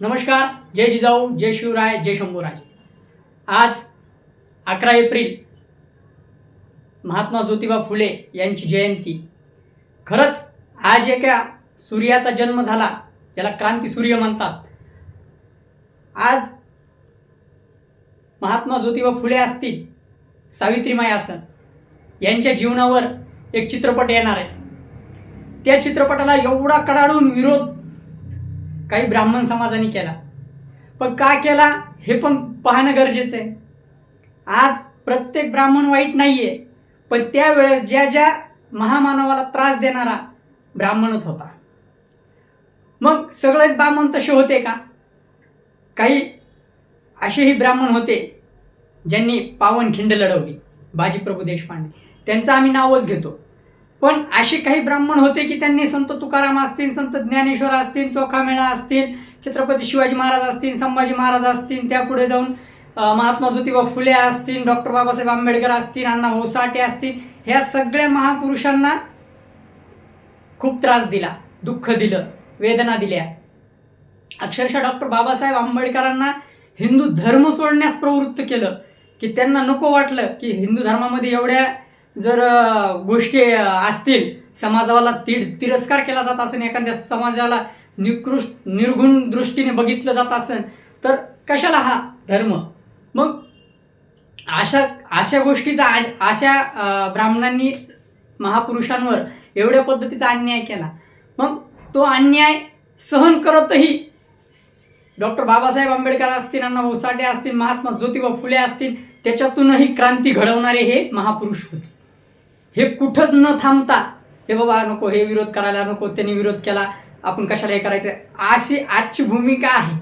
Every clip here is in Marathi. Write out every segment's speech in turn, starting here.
नमस्कार जय जिजाऊ जय शिवराय जय शंभूराज. आज अकरा एप्रिल महात्मा ज्योतिबा फुले यांची जयंती. खरंच आज एका सूर्याचा जन्म झाला ज्याला क्रांती सूर्य म्हणतात. आज महात्मा ज्योतिबा फुले असतील सावित्रीमाई आसन यांच्या जीवनावर एक चित्रपट येणार आहे. त्या चित्रपटाला एवढा कडाडून विरोध काही ब्राह्मण समाजाने केला. पण का केला? हे पण पाहणं गरजेचं आहे. आज प्रत्येक ब्राह्मण वाईट नाही आहे पण त्यावेळेस ज्या ज्या महामानवाला त्रास देणारा ब्राह्मणच होता. मग सगळेच ब्राह्मण तसे होते का? काही असेही ब्राह्मण होते ज्यांनी पावनखिंड लढवली बाजीप्रभू देशपांडे. त्यांचं आम्ही नावच घेतो. पण असे काही ब्राह्मण होते की त्यांनी संत तुकाराम असतील संत ज्ञानेश्वर असतील चोखामेळा असतील छत्रपती शिवाजी महाराज असतील संभाजी महाराज असतील त्या पुढे जाऊन महात्मा ज्योतिबा फुले असतील डॉक्टर बाबासाहेब आंबेडकर असतील अण्णा भाऊ साठे असतील ह्या सगळ्या महापुरुषांना खूप त्रास दिला दुःख दिलं वेदना दिल्या. अक्षरशः डॉक्टर बाबासाहेब आंबेडकरांना हिंदू धर्म सोडण्यास प्रवृत्त केलं की त्यांना नको वाटलं की हिंदू धर्मामध्ये एवढ्या जर गोष्टी असतील समाजाला तिर तिरस्कार केला जात असेल एखाद्या समाजाला निकृष्ट निर्गुण दृष्टीने बघितलं जात असेल तर कशाला हा धर्म? मग अशा अशा गोष्टीचा आ- अशा ब्राह्मणांनी महापुरुषांवर एवढ्या पद्धतीचा अन्याय केला. मग तो अन्याय सहन करतही डॉक्टर बाबासाहेब आंबेडकर असतील अण्णाभाऊ साठे असतील महात्मा ज्योतिबा फुले असतील त्याच्यातूनही क्रांती घडवणारे हे महापुरुष होते. हे कुठंच न थांबता हे बाबा नको हे विरोध करायला नको त्यांनी विरोध केला आपण कशाला हे करायचं? अशी आजची भूमिका आहे.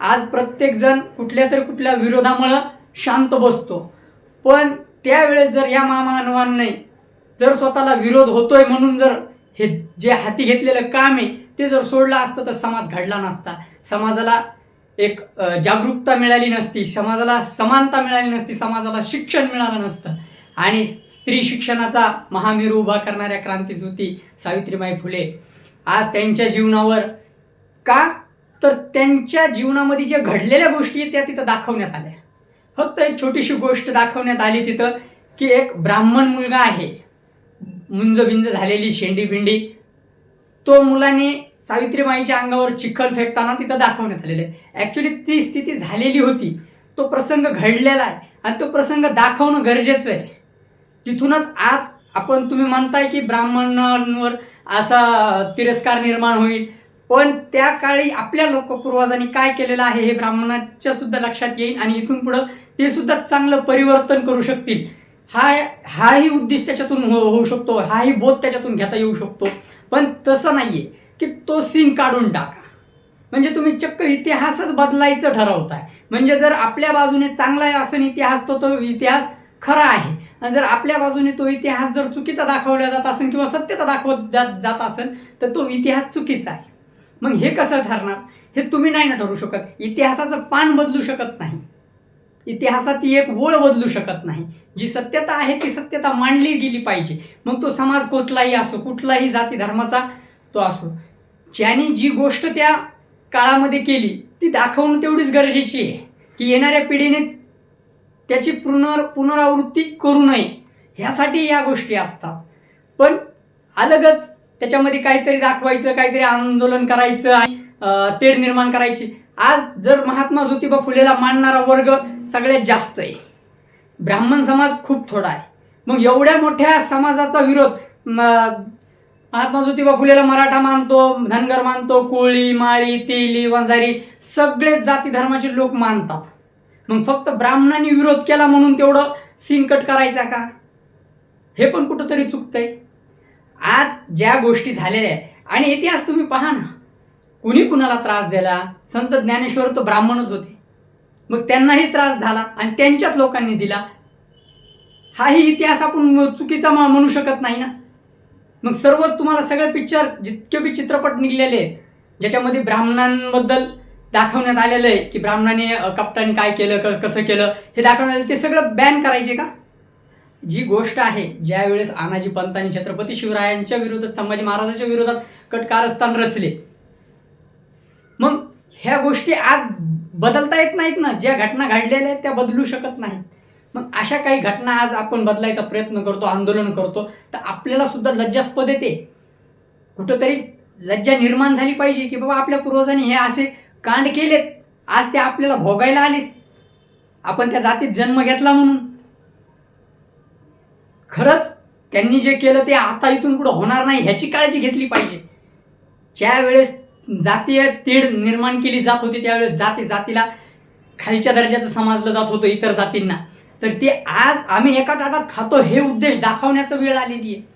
आज प्रत्येकजण कुठल्या तरी कुठल्या विरोधामुळं शांत बसतो. पण त्यावेळेस जर या महामानवांनी जर स्वतःला विरोध होतोय म्हणून जर हे जे हाती घेतलेलं काम आहे ते जर सोडलं असतं तर समाज घडला नसता. समाजाला एक जागरूकता मिळाली नसती. समाजाला समानता मिळाली नसती. समाजाला शिक्षण मिळालं नसतं. आणि स्त्री शिक्षणाचा महामेरू उभा करणाऱ्या क्रांतीज्योती सावित्रीबाई फुले. आज त्यांच्या जीवनावर का? तर त्यांच्या जीवनामध्ये ज्या घडलेल्या गोष्टी आहेत त्या तिथं दाखवण्यात आल्या. फक्त एक छोटीशी गोष्ट दाखवण्यात आली तिथं की एक ब्राह्मण मुलगा आहे. मुंजबिंज झालेली शेंडी बिंडी. तो मुलाने सावित्रीबाईच्या अंगावर चिखल फेकताना तिथं दाखवण्यात आलेलं आहे. ॲक्च्युली ती स्थिती झालेली होती. तो प्रसंग घडलेला आहे. आणि तो प्रसंग दाखवणं गरजेचं आहे. तिथूनच आज आपण तुम्ही म्हणताय की ब्राह्मणांवर असा तिरस्कार निर्माण होईल. पण त्या काळी आपल्या लोकपूर्वजांनी काय केलेलं आहे हे ब्राह्मणाच्या सुद्धा लक्षात येईल आणि इथून पुढं ते सुद्धा चांगलं परिवर्तन करू शकतील. हा हाही उद्दिष्ट त्याच्यातून हो होऊ शकतो हाही बोध त्याच्यातून घेता येऊ शकतो. पण तसं नाही आहे की तो सीन काढून टाका. म्हणजे तुम्ही चक्क इतिहासच बदलायचं ठरवताय. म्हणजे जर आपल्या बाजूने चांगला आहे असं इतिहास तो तो इतिहास खरा आहे. आणि जर आपल्या बाजूने तो इतिहास जर चुकीचा दाखवला जात असेल किंवा सत्यता दाखवत जात जात असेल तर तो इतिहास चुकीचा आहे. मग हे कसं ठरणार? हे तुम्ही नाही ना ठरू शकत. इतिहासाचं पान बदलू शकत नाही. इतिहासात ती एक ओळ बदलू शकत नाही. जी सत्यता आहे ती सत्यता मांडली गेली पाहिजे. मग तो समाज कुठलाही असो कुठलाही जाती धर्माचा तो असो. ज्याने जी गोष्ट त्या काळामध्ये केली ती दाखवणं तेवढीच गरजेची आहे. की येणाऱ्या पिढीने त्याची पुनर पुनरावृत्ती करू नये. ह्यासाठी या गोष्टी असतात. पण अलगच त्याच्यामध्ये काहीतरी दाखवायचं काहीतरी आंदोलन करायचं आणि तेढ निर्माण करायची. आज जर महात्मा ज्योतिबा फुलेला मानणारा वर्ग सगळ्यात जास्त आहे. ब्राह्मण समाज खूप थोडा आहे. मग एवढ्या मोठ्या समाजाचा विरोध म, महात्मा ज्योतिबा फुलेला मराठा मानतो धनगर मानतो कोळी माळी तेली वंजारी सगळेच जाती धर्माचे लोक मानतात. मग फक्त ब्राह्मणांनी विरोध केला म्हणून तेवढं सीन कट करायचा का? हे पण कुठंतरी चुकतंय. आज ज्या गोष्टी झालेल्या आहे आणि इतिहास तुम्ही पहा ना. कुणी कुणाला त्रास दिला? संत ज्ञानेश्वर तर ब्राह्मणच होते. मग त्यांनाही त्रास झाला आणि त्यांच्यात लोकांनी दिला. हाही इतिहास आपण चुकीचा म्हणू शकत नाही ना. मग सर्वच तुम्हाला सगळे पिक्चर जितके बी चित्रपट निघलेले आहेत ज्याच्यामध्ये ब्राह्मणांबद्दल दाखवण्यात आलेलं आहे की ब्राह्मणाने कपटाने काय केलं क कसं केलं हे दाखवण्यात आलं. ते सगळं बॅन करायचे का? जी गोष्ट आहे ज्या वेळेस आनाजी पंतांनी छत्रपती शिवरायांच्या विरोधात संभाजी महाराजांच्या विरोधात कटकारस्थान रचले मग ह्या गोष्टी आज बदलता येत नाहीत ना? ज्या घटना घडलेल्या आहेत त्या बदलू शकत नाहीत. मग अशा काही घटना आज आपण बदलायचा प्रयत्न करतो आंदोलन करतो तर आपल्याला सुद्धा लज्जास्पद येते. कुठंतरी लज्जा निर्माण झाली पाहिजे की बाबा आपल्या पूर्वजांनी हे असे कांड केलेत. आज ते आपल्याला भोगायला आलेत. आपण त्या जातीत जन्म घेतला म्हणून. खरंच त्यांनी जे केलं ते आता इथून पुढे होणार नाही ह्याची काळजी घेतली पाहिजे. ज्या वेळेस जातीय तीड निर्माण केली जात होती त्यावेळेस जाती जातीला खालच्या दर्जाचं समजलं जात होतं इतर जातींना. तर ते आज आम्ही एका ताटात खातो हे उद्देश दाखवण्याचं वेळ आलेली आहे.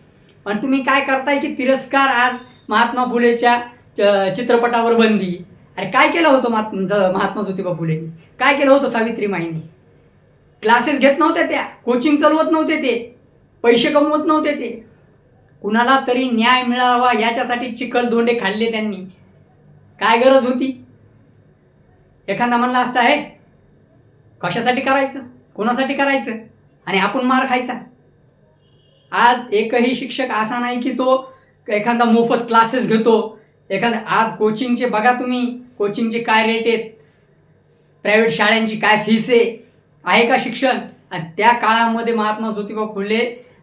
आणि तुम्ही काय करताय की तिरस्कार आज महात्मा फुलेच्या च- चित्रपटावर बंदी अरे काय केलं होतं महात्मा महात्मा ज्योतिबा फुलेंनी काय केलं होतं सावित्रीमाईंनी क्लासेस घेत नव्हत्या त्या कोचिंग चालवत नव्हते ते पैसे कमवत नव्हते ते. कुणाला तरी न्याय मिळावा याच्यासाठी चिखल धोंडे खाल्ले त्यांनी. काय गरज होती? एखादा म्हणला असता आहे कशासाठी करायचं? कोणासाठी करायचं? आणि आपण मार खायचा? आज एकही शिक्षक असा नाही की तो एखादा मोफत क्लासेस घेतो. एखादा आज कोचिंगचे बघा तुम्ही. कोचिंगचे काय रेट आहेत? प्रायव्हेट शाळांची काय फीस आहे? आहे का शिक्षण? आणि त्या काळामध्ये महात्मा ज्योतिबा फुले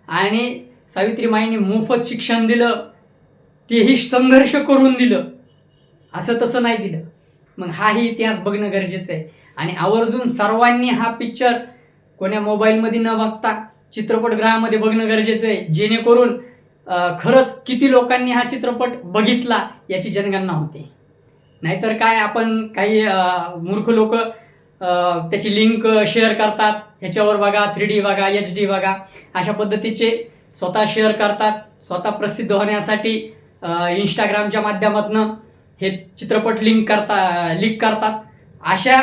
आणि सावित्रीमाईंनी मोफत शिक्षण दिलं. तेही संघर्ष करून दिलं. असं तसं नाही दिलं. मग हाही इतिहास बघणं गरजेचं आहे. आणि आवर्जून सर्वांनी हा पिक्चर कोण्या मोबाईलमध्ये न बघता चित्रपटगृहामध्ये बघणं गरजेचं आहे. जेणेकरून खरंच किती लोकांनी हा चित्रपट बघितला याची जनगणना होते. नाहीतर काय आपण काही मूर्ख लोक त्याची लिंक शेअर करतात. ह्याच्यावर बघा थ्री डी बघा एच डी बघा. अशा पद्धतीचे स्वतः शेअर करतात. स्वतः प्रसिद्ध होण्यासाठी इंस्टाग्रामच्या माध्यमातून हे चित्रपट लिंक करता लिंक करतात. अशा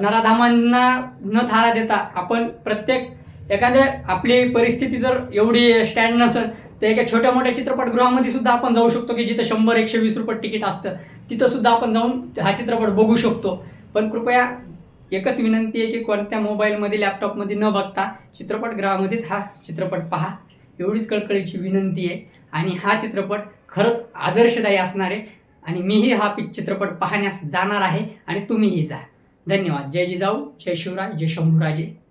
नराधामांना न थारा देता आपण प्रत्येक एखाद्या आपली परिस्थिती जर एवढी स्टँड नसेल तर एका छोट्या मोठ्या चित्रपटगृहामध्ये सुद्धा आपण जाऊ शकतो की जिथं शंभर एकशे वीस रुपये तिकीट असतं. तिथं सुद्धा आपण जाऊन हा चित्रपट बघू शकतो. पण कृपया एकच विनंती आहे की कोणत्या मोबाईलमध्ये लॅपटॉपमध्ये न बघता चित्रपटगृहामध्येच हा चित्रपट पहा. एवढीच कळकळीची विनंती आहे. आणि हा चित्रपट खरंच आदर्शदायी असणार आहे. आणि मीही हा पिक चित्रपट पाहण्यास जाणार आहे. आणि तुम्हीही जा. धन्यवाद. जय जिजाऊ जय शिवराय जय शंभूराजे.